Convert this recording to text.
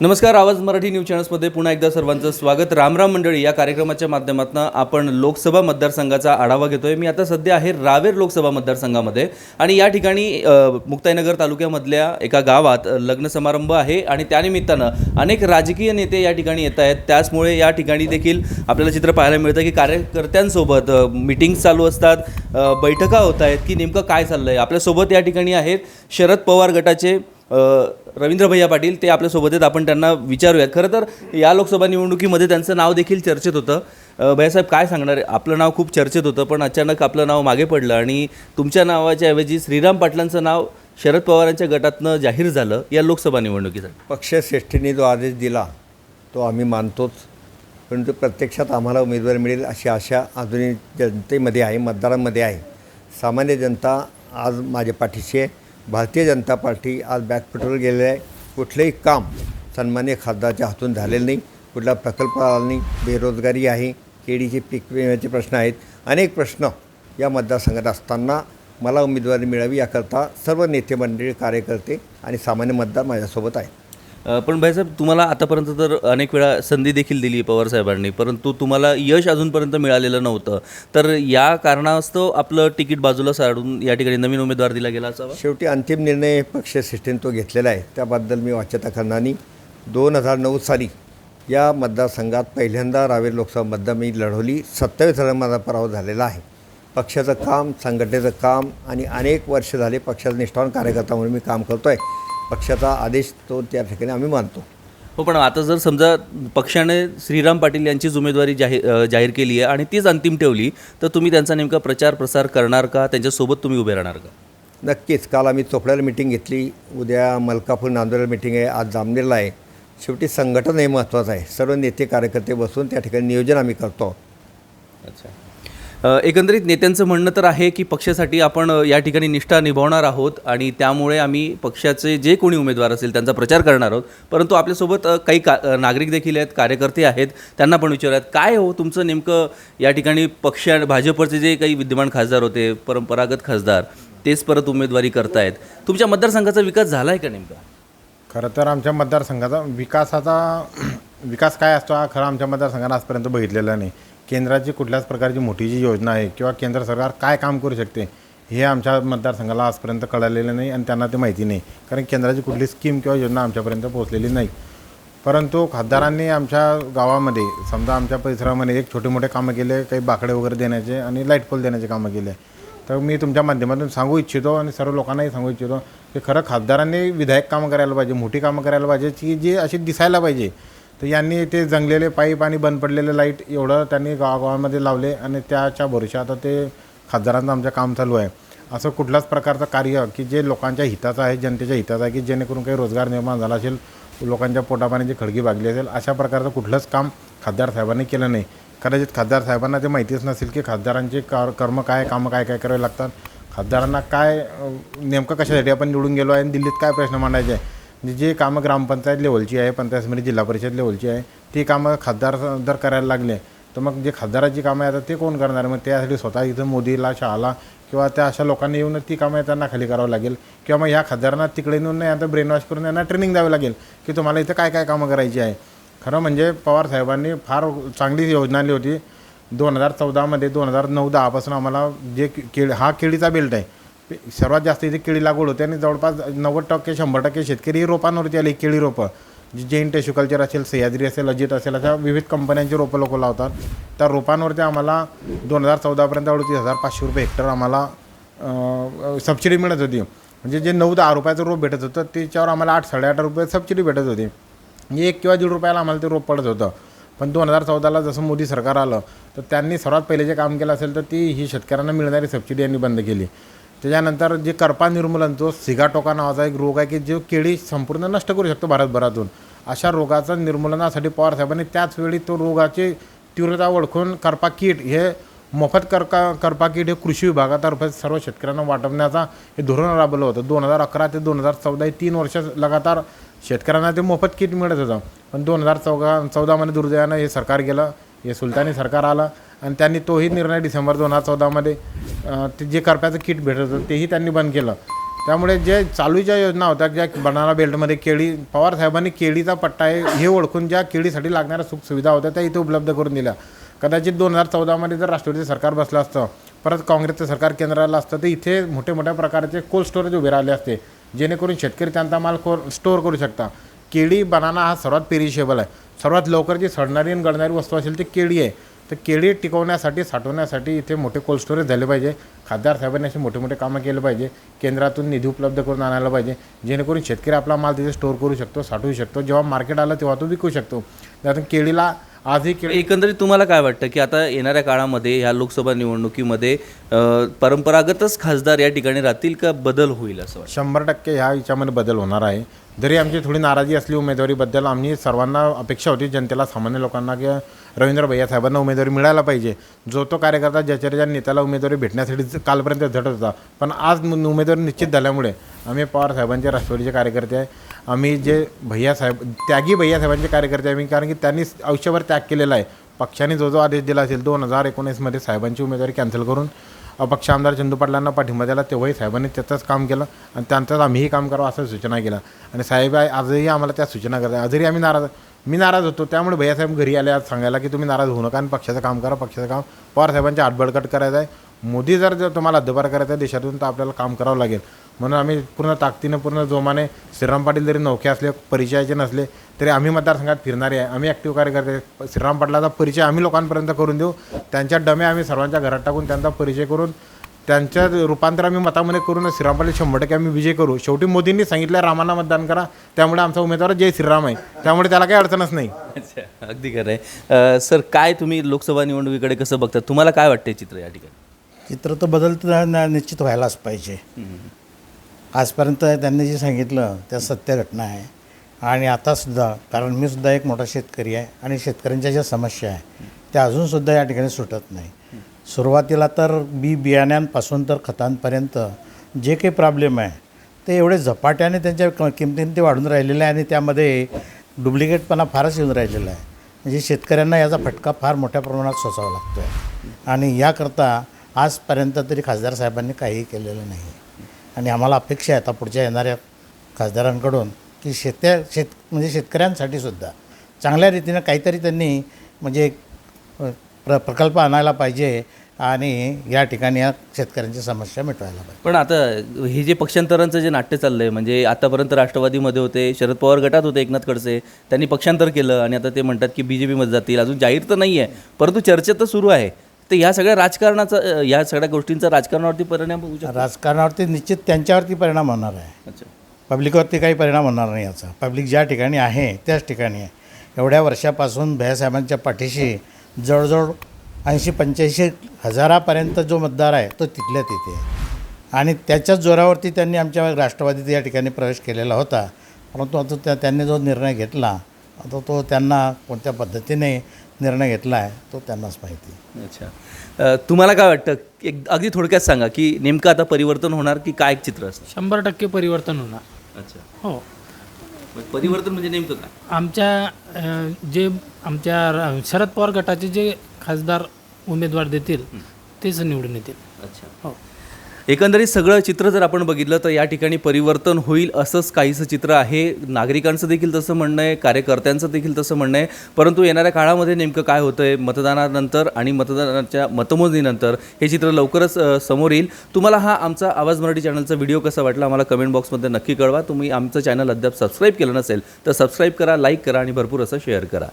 नमस्कार आवाज मराठी न्यूज चॅनल्समध्ये पुन्हा एकदा सर्वांचं स्वागत. रामराम मंडळी या कार्यक्रमाच्या माध्यमातून आपण लोकसभा मतदारसंघाचा आढावा घेतोय. मी आता सध्या आहे रावेर लोकसभा मतदारसंघामध्ये आणि या ठिकाणी मुक्ताईनगर तालुक्यामधल्या एका गावात लग्न समारंभ आहे आणि त्यानिमित्तानं अनेक राजकीय नेते या ठिकाणी येत आहेत. त्याचमुळे या ठिकाणी देखील आपल्याला चित्र पाहायला मिळतं की कार्यकर्त्यांसोबत मिटिंग्स चालू असतात बैठका होत आहेत की नेमकं काय चाललं आहे आपल्यासोबत या ठिकाणी आहेत शरद पवार गटाचे रवींद्र भैया पाटील ते आपल्यासोबत आहेत. आपण त्यांना विचारूयात. खरं तर या लोकसभा निवडणुकीमध्ये त्यांचं नाव देखील चर्चेत होतं. भैयासाहेब काय सांगणार? आहे आपलं नाव खूप चर्चेत होतं पण अचानक आपलं नाव मागे पडलं आणि तुमच्या नावाच्या ऐवजी श्रीराम पाटलांचं नाव शरद पवारांच्या गटातनं जाहीर झालं या लोकसभा निवडणुकीसाठी. पक्षश्रेष्ठीने जो आदेश दिला तो आम्ही मानतोच. परंतु प्रत्यक्षात आम्हाला उमेदवार मिळेल अशी आशा अजूनही जनतेमध्ये आहे मतदारांमध्ये आहे. सामान्य जनता आज माझ्या पाठीशी आहे. भारतीय जनता पार्टी आज बॅकफुटवर गेलेली आहे. कुठलंही काम सन्मान्य खासदारच्या हातून झालेलं नाही. कुठला प्रकल्प आला नाही. बेरोजगारी आहे. केळीचे पीक विम्याचे प्रश्न आहेत. अनेक प्रश्न या मतदारसंघात असताना मला उमेदवारी मिळावी याकरता सर्व नेते मंडळी कार्यकर्ते आणि सामान्य मतदार माझ्यासोबत आहे पण भाईसाहेब तुम्हाला आतापर्यंत तर अनेक वेळा संधी देखील दिली पवार साहेबांनी परंतु तुम्हाला यश अजूनपर्यंत मिळालेलं नव्हतं. तर या कारणास्तव आपलं तिकीट बाजूला सारून या ठिकाणी नवीन उमेदवार दिला गेला असावा? शेवटी अंतिम निर्णय पक्षश्रेष्ठीने तो घेतलेला आहे. त्याबद्दल मी वाच्यता खन्नानी दोन हजार नऊ साली या मतदारसंघात पहिल्यांदा रावेर लोकसभा मतदार मी लढवली. सत्तावीस हजार माझा पराभव झालेला आहे. पक्षाचं काम संघटनेचं काम आणि अनेक वर्ष झाले पक्षाचा निष्ठावान कार्यकर्ता म्हणून मी काम करतो आहे पक्षाचा आदेश तो त्या ठिकाणी आम्ही मानतो. हो पण आता जर समजा पक्षाने श्रीराम पाटील यांचीच उमेदवारी जाहीर जाहीर केली आहे आणि तीच अंतिम ठेवली तर तुम्ही त्यांचा नेमका प्रचार प्रसार करणार का? त्यांच्यासोबत तुम्ही उभे राहणार का? नक्कीच. काल आम्ही चोपड्याला मिटिंग घेतली. उद्या मलकापूर नांदोरला मिटिंग आहे. आज जामनेरला आहे. शेवटी संघटन हे महत्त्वाचं आहे. सर्व नेते कार्यकर्ते बसून त्या ठिकाणी नियोजन आम्ही करतो. अच्छा. एकंदरीत नेत्यांचं म्हणणं तर आहे की पक्षासाठी आपण या ठिकाणी निष्ठा निभावणार आहोत आणि त्यामुळे आम्ही पक्षाचे जे कोणी उमेदवार असेल त्यांचा प्रचार करणार आहोत. परंतु आपल्यासोबत काही का नागरिक देखील आहेत कार्यकर्ते आहेत त्यांना पण विचारूयात. काय हो तुमचं नेमकं या ठिकाणी पक्ष भाजपचे जे काही विद्यमान खासदार होते परंपरागत खासदार तेच परत उमेदवारी करतायत. तुमच्या मतदारसंघाचा विकास झाला आहे का नेमका? खरं तर आमच्या मतदारसंघाचा विकासाचा विकास काय असतो हा खरं आमच्या मतदारसंघानं आजपर्यंत बघितलेला नाही. केंद्राची कुठल्याच प्रकारची मोठी जी योजना आहे किंवा केंद्र सरकार काय काम करू शकते हे आमच्या मतदारसंघाला आजपर्यंत कळालेलं नाही आणि त्यांना ते माहिती नाही. कारण केंद्राची कुठली स्कीम किंवा योजना आमच्यापर्यंत पोहोचलेली नाही. परंतु खासदारांनी आमच्या गावामध्ये समजा आमच्या परिसरामध्ये एक छोटे मोठे कामं केले काही बाकडे वगैरे देण्याचे आणि लाइट पोल देण्याचे कामं केले. तर मी तुमच्या माध्यमातून सांगू इच्छितो आणि सर्व लोकांनाही सांगू इच्छितो की खरं खासदारांनी विधायक कामं करायला पाहिजे मोठी कामं करायला पाहिजे की जी अशी दिसायला पाहिजे तर यांनी ते जंगलेले पाईप आणि बंद पडलेले लाइट एवढं त्यांनी गावागावामध्ये लावले आणि त्याच्या भरोशा आता ते खासदारांचं आमचं काम चालू आहे. असं कुठलाच प्रकारचं कार्य की जे लोकांच्या हिताचं आहे जनतेच्या हिताचं आहे की जेणेकरून काही रोजगार निर्माण झाला असेल लोकांच्या पोटापाण्याची खडगी भागली असेल अशा प्रकारचं कुठलंच काम खासदार साहेबांनी केलं नाही. कदाचित खासदार साहेबांना ते माहितीच नसेल की खासदारांचे कार कर्म काय कामं काय काय करावे लागतात. खासदारांना काय नेमकं कशासाठी आपण निवडून गेलो आहे आणि दिल्लीत काय प्रश्न मांडायचे आहे? जे कामं ग्रामपंचायत लेवलची आहे पंचायत समिती जिल्हा परिषद लेवलची आहे ती कामं खासदार जर करायला लागले तर मग जे खासदाराची कामं आहे आता ते कोण करणार? मग त्यासाठी स्वतः इथं मोदीला शहाला किंवा त्या अशा लोकांनी येऊन ती कामं त्यांना खाली करावं लागेल. किंवा मग ह्या खासदारांना तिकडे नेऊन नाही आता ब्रेन वॉश करून त्यांना ट्रेनिंग द्यावी लागेल की तुम्हाला इथं काय काय कामं करायची आहे. खरं म्हणजे पवार साहेबांनी फार चांगली योजना आली होती. दोन हजार चौदामध्ये दोन हजार नऊ दहापासून आम्हाला जे केळी हा केळीचा बेल्ट आहे सर्वात जास्त इथे केळी लागवड होते आणि जवळपास नव्वद टक्के शंभर टक्के शेतकरी रोपांवरती आले केळी रोपं. जी जैन टेशू कल्चर असेल सह्याद्री असेल अजित असेल अशा विविध कंपन्यांची रोपं लोक लावतात. त्या रोपांवरती आम्हाला दोन हजार चौदापर्यंत अडतीस हजार पाचशे रुपये हेक्टर आम्हाला सबसिडी मिळत होती. म्हणजे जे नऊ दहा रुपयाचं रोप भेटत होतं त्याच्यावर आम्हाला आठ साडेआठ रुपये सबसिडी भेटत होती. म्हणजे एक किंवा दीड रुपयाला आम्हाला ते रोप पडत होतं. पण दोन हजार चौदाला जसं मोदी सरकार आलं तर त्यांनी सर्वात पहिले जे काम केलं असेल तर ती ही शेतकऱ्यांना मिळणारी सबसिडी यांनी बंद केली. त्याच्यानंतर जे करपा निर्मूलन जो सिगाटोका नावाचा एक रोग आहे की जो केळी संपूर्ण नष्ट करू शकतो भारतभरातून. अशा रोगाचा निर्मूलनासाठी पवार साहेबांनी त्याच वेळी तो रोगाची तीव्रता ओळखून करपा किट हे मोफत करका करपा किट हे कृषी विभागातर्फे सर्व शेतकऱ्यांना वाटवण्याचा हे धोरण राबवलं होतं. दोन हजार अकरा ते दोन हजार चौदा हे तीन वर्ष लगातार शेतकऱ्यांना ते मोफत किट मिळत होतं. पण दोन हजार चौदा चौदामध्ये दुर्दैवानं हे सरकार गेलं. हे सुलतानी सरकार आलं. आणि त्यांनी तोही निर्णय डिसेंबर दोन हजार चौदामध्ये ते जे करप्याचं किट भेटत होतं तेही त्यांनी बंद केलं. त्यामुळे जे चालूच्या योजना होत्या ज्या बनाना बेल्टमध्ये केळी पवार साहेबांनी केळीचा पट्टा आहे हे ओळखून ज्या केळीसाठी लागणाऱ्या सुखसुविधा होत्या त्या इथे उपलब्ध करून दिल्या. कदाचित दोन हजार चौदामध्ये जर राष्ट्रवादीचं सरकार बसलं असतं परत काँग्रेसचं सरकार केंद्राला असतं तर इथे मोठे मोठ्या प्रकारचे कोल्ड स्टोरेज उभे राहिले असते. जेणेकरून शेतकरी त्यांचा माल को स्टोअर करू शकता. केळी बनाना हा सर्वात पेरिशेबल आहे. सर्वात लवकर जी सडणारी आणि गळणारी वस्तू असेल ती केळी आहे. तर केळी टिकवण्यासाठी साठवण्यासाठी इथे मोठे कोल्ड स्टोरेज झाले पाहिजे. खासदार साहेबांनी असे मोठे मोठे कामं केले पाहिजे. केंद्रातून निधी उपलब्ध करून आणायला पाहिजे. जेणेकरून शेतकरी आपला माल तिथे स्टोअर करू शकतो साठवू शकतो. जेव्हा मार्केट आलं तेव्हा तो विकू शकतो. त्यातून केळीला आजही केळी एकंदरीत तुम्हाला काय वाटतं की आता येणाऱ्या काळामध्ये ह्या लोकसभा निवडणुकीमध्ये परंपरागतच खासदार या ठिकाणी राहतील का बदल होईल असं शंभर टक्के ह्या याच्यामध्ये बदल होणार आहे. जरी आमची थोडी नाराजी असली उमेदवारीबद्दल आम्ही सर्वांना अपेक्षा होती जनतेला सामान्य लोकांना की रवींद्र भैया साहेबांना उमेदवारी मिळायला पाहिजे. जो तो कार्यकर्ता ज्याच्या ज्या नेत्याला उमेदवारी भेटण्यासाठी कालपर्यंत झटत होता. पण आज उमेदवारी निश्चित झाल्यामुळे आम्ही पवार साहेबांचे राष्ट्रवादीचे कार्यकर्ते आहे. आम्ही जे भैया साहेब त्यागी भैया साहेबांचे कार्यकर्ते आहे मी कारण की त्यांनी आयुष्यभर त्याग केलेला आहे. पक्षाने जो जो आदेश दिला असेल दोन हजार एकोणीसमध्ये साहेबांची उमेदवारी कॅन्सल करून अपक्ष आमदार चंदू पाटलांना पाठिंबा दिला तेव्हाही साहेबांनी त्याचंच काम केलं आणि त्यांचंच आम्हीही काम करावं असं सूचना केल्या आणि साहेब आजही आम्हाला त्या सूचना करतात आजही आम्ही नाराज मी नाराज होतो. त्यामुळे भैयासाहेब घरी आले आज सांगायला की तुम्ही नाराज होऊ नका आणि पक्षाचं काम करा पक्षाचं काम. पवार साहेबांच्या आठबळकट करायचं आहे. मोदी जर जर तुम्हाला हद्दपार करायचा आहे देशातून तर आपल्याला काम करावं लागेल. म्हणून आम्ही पूर्ण ताकदीनं पूर्ण जोमाने श्रीराम पाटील जरी नौके असले परिचयाचे नसले तरी आम्ही मतदारसंघात फिरणारे आहे. आम्ही ॲक्टिव्ह कार्यकर्ते आहे. श्रीराम पाटलाचा परिचय आम्ही लोकांपर्यंत करून देऊ. त्यांच्या डमे आम्ही सर्वांच्या घरात टाकून त्यांचा परिचय करून त्यांच्या रूपांतर आम्ही मतामध्ये करून श्रीराम पाटील शंभर टक्के आम्ही विजय करू. शेवटी मोदींनी सांगितलं रामांना मतदान करा. त्यामुळे आमचा उमेदवार जय श्रीराम आहे. त्यामुळे त्याला काही अडचणच नाही. अच्छा अगदी खरं आहे. सर काय तुम्ही लोकसभा निवडणुकीकडे कसं बघता? तुम्हाला काय वाटते चित्र या ठिकाणी? चित्र तर बदलतं निश्चित व्हायलाच पाहिजे. आजपर्यंत त्यांनी जे सांगितलं त्या सत्य घटना आहे. आणि आतासुद्धा कारण मी सुद्धा एक मोठा शेतकरी आहे आणि शेतकऱ्यांच्या ज्या समस्या आहे त्या अजूनसुद्धा या ठिकाणी सुटत नाही. सुरुवातीला तर बी बियाण्यांपासून तर खतांपर्यंत जे काही प्रॉब्लेम आहे ते एवढे झपाट्याने त्यांच्या क- किमतीने ते वाढून राहिलेले आहे आणि त्यामध्ये डुप्लिकेटपणा फारच येऊन राहिलेला आहे. म्हणजे शेतकऱ्यांना याचा फटका फार मोठ्या प्रमाणात सोसावा लागतो आहे आणि याकरता आजपर्यंत तरी खासदार साहेबांनी काहीही केलेलं नाही. आणि आम्हाला अपेक्षा आहे आता पुढच्या येणाऱ्या खासदारांकडून की शेत्या शेत म्हणजे शेतकऱ्यांसाठी सुद्धा चांगल्या रीतीनं काहीतरी त्यांनी म्हणजे प्र प्रकल्प आणायला पाहिजे आणि या ठिकाणी या शेतकऱ्यांची समस्या मिटवायला पाहिजे. पण आता हे जे पक्षांतरांचं जे नाट्य चाललंय म्हणजे आतापर्यंत राष्ट्रवादीमध्ये होते शरद पवार गटात होते एकनाथ खडसे त्यांनी पक्षांतर केलं आणि आता ते म्हणतात की बी जे पीमध्ये जातील. अजून जाहीर तर नाही आहे परंतु चर्चा तर सुरू आहे. तर ह्या सगळ्या राजकारणाचा या सगळ्या गोष्टींचा राजकारणावरती परिणाम होऊ राजकारणावरती निश्चित त्यांच्यावरती परिणाम होणार आहे. अच्छा. पब्लिकवरती काही परिणाम होणार नाही याचा. पब्लिक ज्या ठिकाणी आहे त्याच ठिकाणी आहे. एवढ्या वर्षापासून भैयासाहेबांच्या पाठीशी जवळजवळ ऐंशी पंच्याऐंशी हजारापर्यंत जो मतदार आहे तो तिथल्या तिथे आहे. आणि त्याच्याच जोरावरती त्यांनी आमच्या राष्ट्रवादीत या ठिकाणी प्रवेश केलेला होता. परंतु आता त्या त्यांनी जो निर्णय घेतला आता तो त्यांना कोणत्या पद्धतीने निर्णय घेतला आहे तो त्यांनाच माहिती अच्छा. तुम्हाला काय वाटतं? एक अगदी थोडक्यात सांगा की नेमकं आता परिवर्तन होणार की काय चित्र असतं शंभर टक्के परिवर्तन होणार. अच्छा. हो. परिवर्तन म्हणजे नेमकं काय? आमच्या जे आमच्या शरद पवार गटाचे जे खासदार उमेदवार देतील तेच निवडून येतील. अच्छा. हो. एकंदरीत सगळं चित्र जर आपण बघितलं तर या ठिकाणी परिवर्तन होईल असंच काहीसं चित्र आहे. नागरिकांचं देखील तसं म्हणणं आहे कार्यकर्त्यांचं देखील तसं म्हणणं आहे. परंतु येणाऱ्या काळामध्ये नेमकं काय होतं आहे मतदानानंतर आणि मतदानाच्या मतमोजणीनंतर हे चित्र लवकरच समोर येईल. तुम्हाला हा आमचा आवाज मराठी चॅनलचा व्हिडिओ कसा वाटला आम्हाला कमेंट बॉक्समध्ये नक्की कळवा. तुम्ही आमचं चॅनल अद्याप सबस्क्राईब केलं नसेल तर सबस्क्राईब करा लाईक करा आणि भरपूर असं शेअर करा.